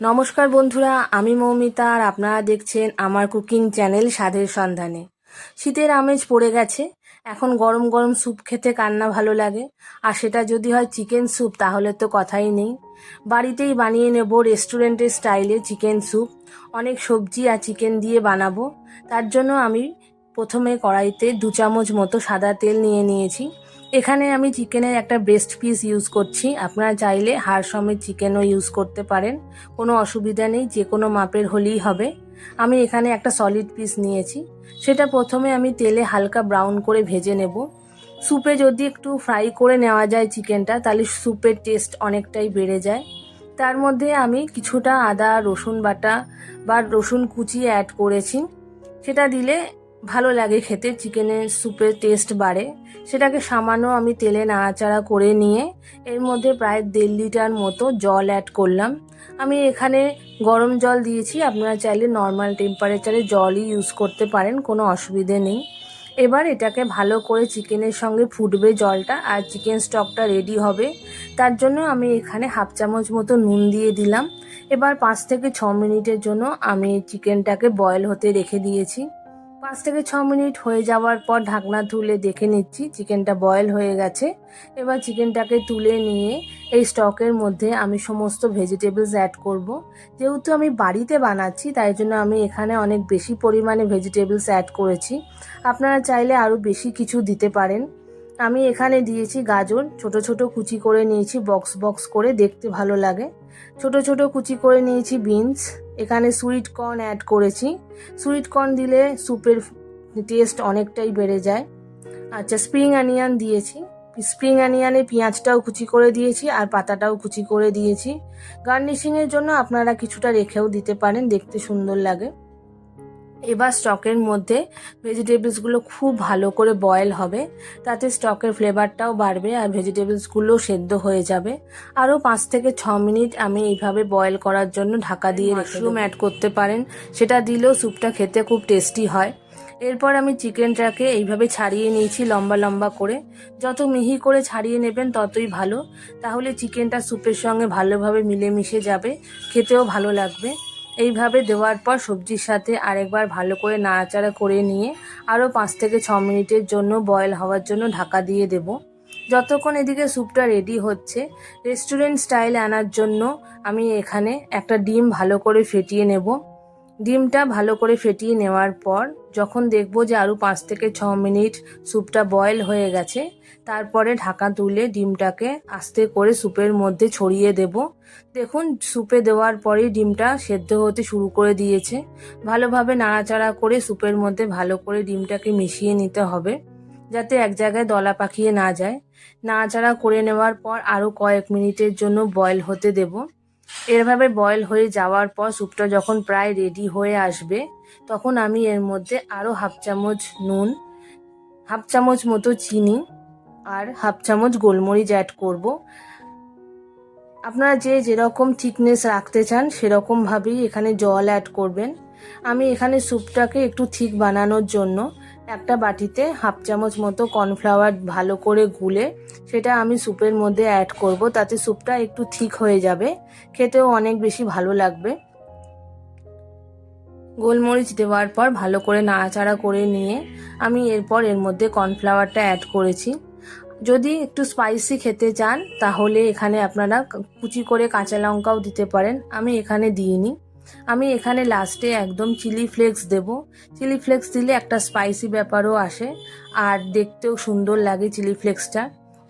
নমস্কার বন্ধুরা, আমি মৌমিতা আর আপনারা দেখছেন আমার কুকিং চ্যানেল স্বাদের সন্ধানে। শীতের আমেজ পড়ে গেছে, এখন গরম গরম স্যুপ খেতে কান্না ভালো লাগে, আর সেটা যদি হয় চিকেন স্যুপ তাহলে তো কথাই নেই। বাড়িতেই বানিয়ে নেব রেস্টুরেন্টের স্টাইলে চিকেন স্যুপ, অনেক সবজি আর চিকেন দিয়ে বানাবো। তার জন্য আমি প্রথমে কড়াইতে দু চামচ মতো সাদা তেল নিয়ে নিয়েছি এখানে আমি চিকেনের একটা ব্রেস্ট পিস ইউজ করছি। আপনারা চাইলে হাড় সমেত চিকেনও ইউজ করতে পারেন। কোনো অসুবিধা নেই, যে কোনো মাপের হলেই হবে। আমি এখানে একটা সলিড পিস নিয়েছি। সেটা প্রথমে আমি তেলে হালকা ব্রাউন করে ভেজে নেব। স্যুপে যদি একটু ফ্রাই করে নেওয়া যায় চিকেনটা, তাহলে স্যুপের টেস্ট অনেকটাই বেড়ে যায়। তার মধ্যে আমি কিছুটা আদা, রসুন বাটা বা রসুন কুচি অ্যাড করেছি। সেটা দিলে ভালো লাগে খেতে, চিকেনের স্যুপের টেস্ট বাড়ে। সেটাকে সামান্য আমি তেলে নাড়াচাড়া করে নিয়ে এর মধ্যে প্রায় দেড় লিটার মতো জল অ্যাড করলাম। আমি এখানে গরম জল দিয়েছি, আপনারা চাইলে নর্মাল টেম্পারেচারে জলই ইউজ করতে পারেন, কোনো অসুবিধে নেই। এবার এটাকে ভালো করে চিকেনের সঙ্গে ফুটবে জলটা, আর চিকেন স্টকটা রেডি হবে। তার জন্য আমি এখানে হাফ চামচ মতো নুন দিয়ে দিলাম। এবার পাঁচ থেকে ছ মিনিটের জন্য আমি চিকেনটাকে বয়েল হতে রেখে দিয়েছি। পাঁচ থেকে ছ মিনিট হয়ে যাওয়ার পর ঢাকনা তুলে দেখে নিচ্ছি চিকেনটা বয়েল হয়ে গেছে। এবার চিকেনটাকে তুলে নিয়ে এই স্টকের মধ্যে আমি সমস্ত ভেজিটেবলস অ্যাড করব। যেহেতু আমি বাড়িতে বানাচ্ছি, তাই জন্য আমি এখানে অনেক বেশি পরিমাণে ভেজিটেবলস অ্যাড করেছি। আপনারা চাইলে আরও বেশি কিছু দিতে পারেন। আমি এখানে দিয়েছি গাজর, ছোট ছোট কুচি করে নিয়েছি বক্স বক্স করে দেখতে ভালো লাগে। ছোট ছোট কুচি করে নিয়েছি বিনস এখানে সুইট কর্ন অ্যাড করেছি। সুইট কর্ন দিলে স্যুপের টেস্ট অনেকটাই বেড়ে যায়। আচ্ছা স্প্রিং অনিয়ন দিয়েছি। স্প্রিং অনিয়নে পেঁয়াজটাও কুচি করে দিয়েছি আর পাতাটাও কুচি করে দিয়েছি। গার্নিশিংয়ের জন্য আপনারা কিছুটা রেখেও দিতে পারেন, দেখতে সুন্দর লাগে। এবার স্টকের মধ্যে ভেজিটেবলসগুলো খুব ভালো করে বয়েল হবে তাতে স্টকের ফ্লেভারটাও বাড়বে আর ভেজিটেবলসগুলো সেদ্ধ হয়ে যাবে। আরও পাঁচ থেকে ছ মিনিট আমি এইভাবে বয়েল করার জন্য ঢাকা দিয়ে মাশরুম অ্যাড করতে পারেন। সেটা দিলেও স্যুপটা খেতে খুব টেস্টি হয়। এরপর আমি চিকেনটাকে এইভাবে ছাড়িয়ে নিয়েছি লম্বা লম্বা করে। যত মিহি করে ছাড়িয়ে নেবেন ততই ভালো। তাহলে চিকেনটা স্যুপের সঙ্গে ভালোভাবে মিলেমিশে যাবে খেতেও ভালো লাগবে। এইভাবে দেওয়ার পর সবজির সাথে আরেকবার ভালো করে নাড়াচাড়া করে নিয়ে আরও পাঁচ থেকে ছ মিনিটের জন্য বয়েল হওয়ার জন্য ঢাকা দিয়ে দেব। যতক্ষণ এদিকে স্যুপটা রেডি হচ্ছে রেস্টুরেন্ট স্টাইল আনার জন্য আমি এখানে একটা ডিম ভালো করে ফেটিয়ে নেব। ডিমটা ভালো করে ফেটিয়ে নেওয়ার পর যখন দেখব যে আরও পাঁচ থেকে ছ মিনিট স্যুপটা বয়েল হয়ে গেছে, তারপরে ঢাকা তুলে ডিমটাকে আস্তে করে স্যুপের মধ্যে ছড়িয়ে দেব। দেখুন, স্যুপে দেওয়ার পরেই ডিমটা সেদ্ধ হতে শুরু করে দিয়েছে। ভালোভাবে নাড়াচাড়া করে স্যুপের মধ্যে ভালো করে ডিমটাকে মিশিয়ে নিতে হবে, যাতে এক জায়গায় দলা পাকিয়ে না যায়। নাড়াচাড়া করে নেওয়ার পর আরও কয়েক মিনিটের জন্য বয়েল হতে দেব। এভাবে বয়েল হয়ে যাওয়ার পর স্যুপটা যখন প্রায় রেডি হয়ে আসবে, তখন আমি এর মধ্যে আরও হাফ চামচ নুন হাফ চামচ মতো চিনি আর হাফ চামচ গোলমরিচ অ্যাড করব। আপনারা যে যেরকম থিকনেস রাখতে চান, সেরকমভাবেই এখানে জল অ্যাড করবেন। আমি এখানে স্যুপটাকে একটু ঠিক বানানোর জন্য একটা বাটিতে হাফ চামচ মতো কর্নফ্লাওয়ার ভালো করে গুলে সেটা আমি স্যুপের মধ্যে অ্যাড করব। তাতে স্যুপটা একটু ঠিক হয়ে যাবে। খেতেও অনেক বেশি ভালো লাগবে। গোলমরিচ দেওয়ার পর ভালো করে নাড়াচাড়া করে নিয়ে আমি এরপর এর মধ্যে কর্নফ্লাওয়ারটা অ্যাড করেছি। যদি একটু স্পাইসি খেতে চান, তাহলে এখানে আপনারা কুচি করে কাঁচা লঙ্কাও দিতে পারেন। আমি এখানে দিইনি। আমি এখানে লাস্টে একদম চিলি ফ্লেক্স দেব। চিলি ফ্লেক্স দিলে একটা স্পাইসি ব্যাপারও আসে, আর দেখতেও সুন্দর লাগে চিলি ফ্লেক্সটা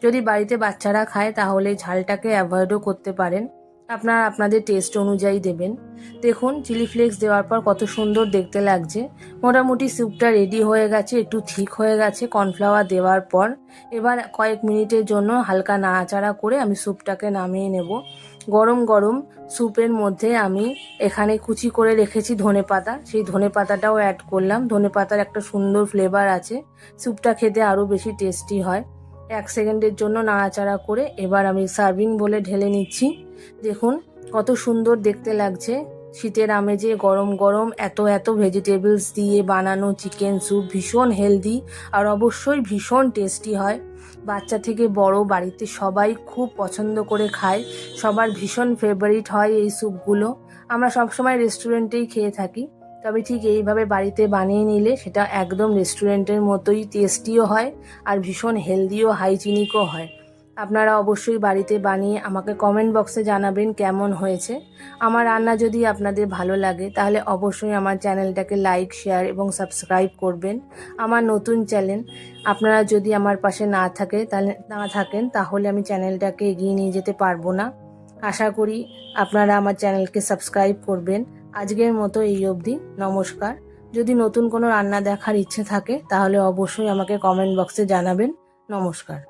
যদি বাড়িতে বাচ্চারা খায় তাহলে ঝালটাকে অ্যাভয়েডও করতে পারেন। আপনারা আপনাদের টেস্ট অনুযায়ী দেবেন। দেখুন চিলি ফ্লেক্স দেওয়ার পর কত সুন্দর দেখতে লাগছে। মোটামুটি স্যুপটা রেডি হয়ে গেছে, একটু ঠিক হয়ে গেছে কর্নফ্লাওয়ার দেওয়ার পর। এবার কয়েক মিনিটের জন্য হালকা নাড়াচাড়া করে আমি স্যুপটাকে নামিয়ে নেব। গরম গরম স্যুপের মধ্যে আমি এখানে কুচি করে রেখেছি ধনে পাতা। সেই ধনে পাতাটাও অ্যাড করলাম। ধনে পাতার একটা সুন্দর ফ্লেভার আছে। স্যুপটা খেতে আরও বেশি টেস্টি হয়। এক সেকেন্ডের জন্য নাড়াচাড়া করে এবার আমি সার্ভিং বলে ঢেলে নিচ্ছি। দেখুন কত সুন্দর দেখতে লাগছে। শীতের আমেজে গরম গরম এত এত ভেজিটেবলস দিয়ে বানানো চিকেন স্যুপ ভীষণ হেলদি আর অবশ্যই ভীষণ টেস্টি হয়। বাচ্চা থেকে বড় বাড়িতে সবাই খুব পছন্দ করে খায়। সবার ভীষণ ফেভারিট হয় এই স্যুপগুলো আমরা সবসময় রেস্টুরেন্টেই খেয়ে থাকি। তবে ঠিক এইভাবে বাড়িতে বানিয়ে নিলে সেটা একদম রেস্টুরেন্টের মতোই টেস্টিও হয় আর ভীষণ হেলদিও হাইজিনিকও হয়। আপনারা অবশ্যই বাড়িতে বানিয়ে আমাকে কমেন্ট বক্সে জানাবেন কেমন হয়েছে। আমার রান্না যদি আপনাদের ভালো লাগে, তাহলে অবশ্যই আমার চ্যানেলটাকে লাইক শেয়ার এবং সাবস্ক্রাইব করবেন। আমার নতুন চ্যানেল আপনারা যদি আমার পাশে না থাকে, তাহলে না থাকেন, তাহলে আমি চ্যানেলটাকে এগিয়ে নিয়ে যেতে পারব না। আশা করি আপনারা আমার চ্যানেলকে সাবস্ক্রাইব করবেন। আজকের মতো এই অবধি, নমস্কার। যদি নতুন কোনো রান্না দেখার ইচ্ছে থাকে, তাহলে অবশ্যই আমাকে কমেন্ট বক্সে জানাবেন। নমস্কার।